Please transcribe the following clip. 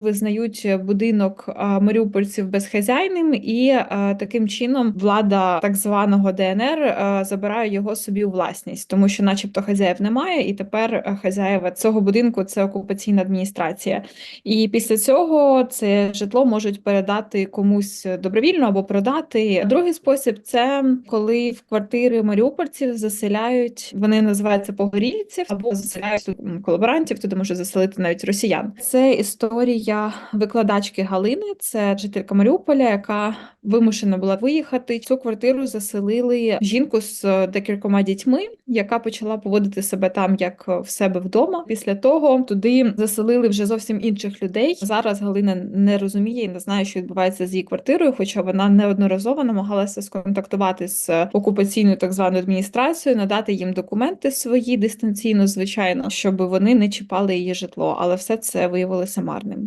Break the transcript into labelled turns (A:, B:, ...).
A: визнають будинок а, маріупольців безхазяйним, і таким чином влада так званого ДНР забирає його собі у власність, тому що, начебто, хазяїв немає, і тепер а, хазяєва цього будинку це окупаційна адміністрація. І після цього це житло можуть передати комусь добровільно або продати. Другий спосіб це коли в квартири маріупольців заселяють, вони називаються погорільців, або заселяють колаборантів, туди може заселити навіть росіян. Це історія викладачки Галини, це жителька Маріуполя, яка вимушена була виїхати. Цю квартиру заселили жінку з е, декількома дітьми, яка почала поводити себе там як е, в себе вдома. Після того туди заселили вже зовсім інших людей. Зараз Галина не розуміє і не знає, що відбувається з її квартирою, хоча вона неодноразово намагалася сконтактувати з окупаційною так званою адміністрацією, надати їм документи свої дистанційно, звичайно, щоб вони не чіпали її житло, але все це виявилося марним.